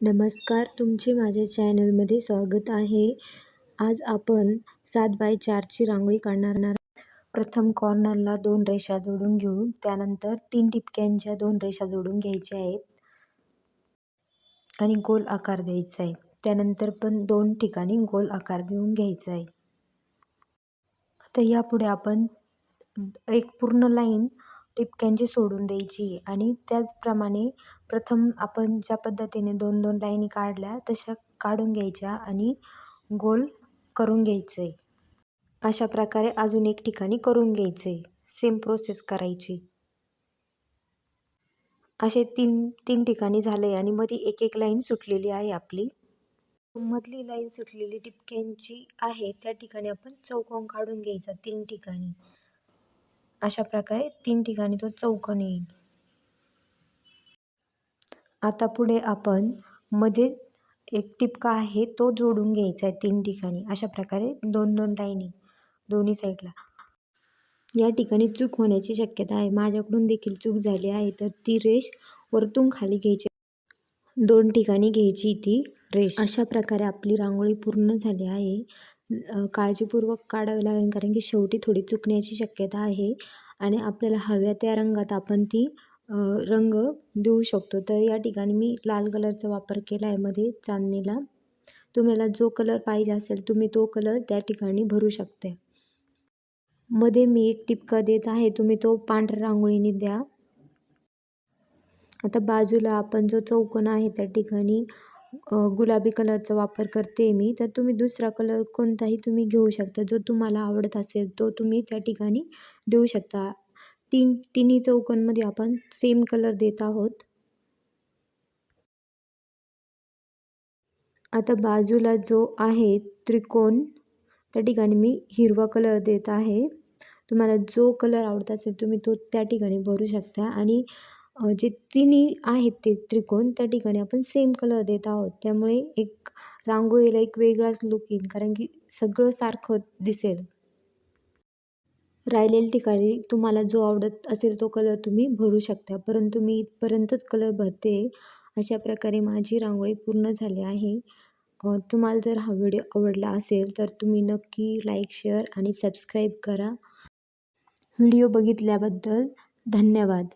नमस्कार तुमचे माझ्या चॅनलमध्ये स्वागत आहे. आज आपण सात बाय चारची रांगोळी काढणार प्रथम कॉर्नरला दोन रेषा जोडून घेऊ. त्यानंतर तीन टिपक्यांच्या दोन रेषा जोडून घ्यायच्या आहेत आणि गोल आकार द्यायचा आहे. त्यानंतर पण दोन ठिकाणी गोल आकार देऊन घ्यायचा आहे. आता यापुढे आपण एक पूर्ण लाईन टिपक्यांची सोडून द्यायची आणि त्याचप्रमाणे प्रथम आपण ज्या पद्धतीने दोन दोन लाईनी काढल्या तशा काढून घ्यायच्या आणि गोल करून घ्यायचं. आहे अशा प्रकारे अजून एक ठिकाणी करून घ्यायचं. आहे सेम प्रोसेस करायची. असे तीन तीन ठिकाणी झाले आणि मध्ये एक एक लाईन सुटलेली आहे आपली. मधली लाईन सुटलेली टिपक्यांची आहे. त्या ठिकाणी आपण चौकोन काढून घ्यायचा तीन ठिकाणी. अशा प्रकारे तीन ठिकाणी तो चौकोन येईल. आता पुढे आपण मध्ये एक टिपका आहे तो जोडून घ्यायचा आहे तीन ठिकाणी. अशा प्रकारे दोन दोन लाईनी दोन्ही साईडला. या ठिकाणी चूक होण्याची शक्यता आहे. माझ्याकडून देखील चूक झाली आहे तर ती रेष वरतून खाली घ्यायची. दोन ठिकाणी घ्यायची ती. रेश. अशा प्रकारे आपली रांगोळी पूर्ण झाली आहे. काळजीपूर्वक काढावी लागेल कारण की शेवटी थोडी चुकण्याची शक्यता आहे आणि आपल्याला हव्या त्या रंगात आपण ती रंग देऊ शकतो. तर या ठिकाणी मी लाल कलरचा वापर केला आहे मध्ये चांदणीला. तुम्हाला जो कलर पाहिजे असेल तुम्ही तो कलर त्या ठिकाणी भरू शकते मध्ये मी एक टिपका देत आहे तुम्ही तो पांढऱ्या रांगोळीने द्या. आता बाजूला आपण जो चौकोन आहे त्या ठिकाणी गुलाबी कलरचा वापर करते मी तर तुम्ही दुसरा कलर कोणताही तुम्ही घेऊ शकता जो तुम्हाला आवडत असेल तो तुम्ही त्या ठिकाणी देऊ शकता. तीन तिन्ही चौकोनमध्ये आपण सेम कलर देत आहोत. आता बाजूला जो आहे त्रिकोण त्या ठिकाणी मी हिरवा कलर देत आहे. तुम्हाला जो कलर आवडत असेल तुम्ही तो त्या ठिकाणी भरू शकता आणि जे तिन्ही आहेत ते त्रिकोण त्या ठिकाणी आपण सेम कलर देत आहोत. त्यामुळे एक रांगोळीला एक वेगळाच लुक येईल कारण की सगळं सारखं दिसेल. राहिलेल्या ठिकाणी तुम्हाला जो आवडत असेल तो कलर तुम्ही भरू शकता परंतु मी इथपर्यंतच कलर भरते. अशा प्रकारे माझी रांगोळी पूर्ण झाली आहे. तुम्हाला जर हा व्हिडिओ आवडला असेल तर तुम्ही नक्की लाईक शेअर आणि सबस्क्राईब करा. व्हिडिओ बघितल्याबद्दल धन्यवाद.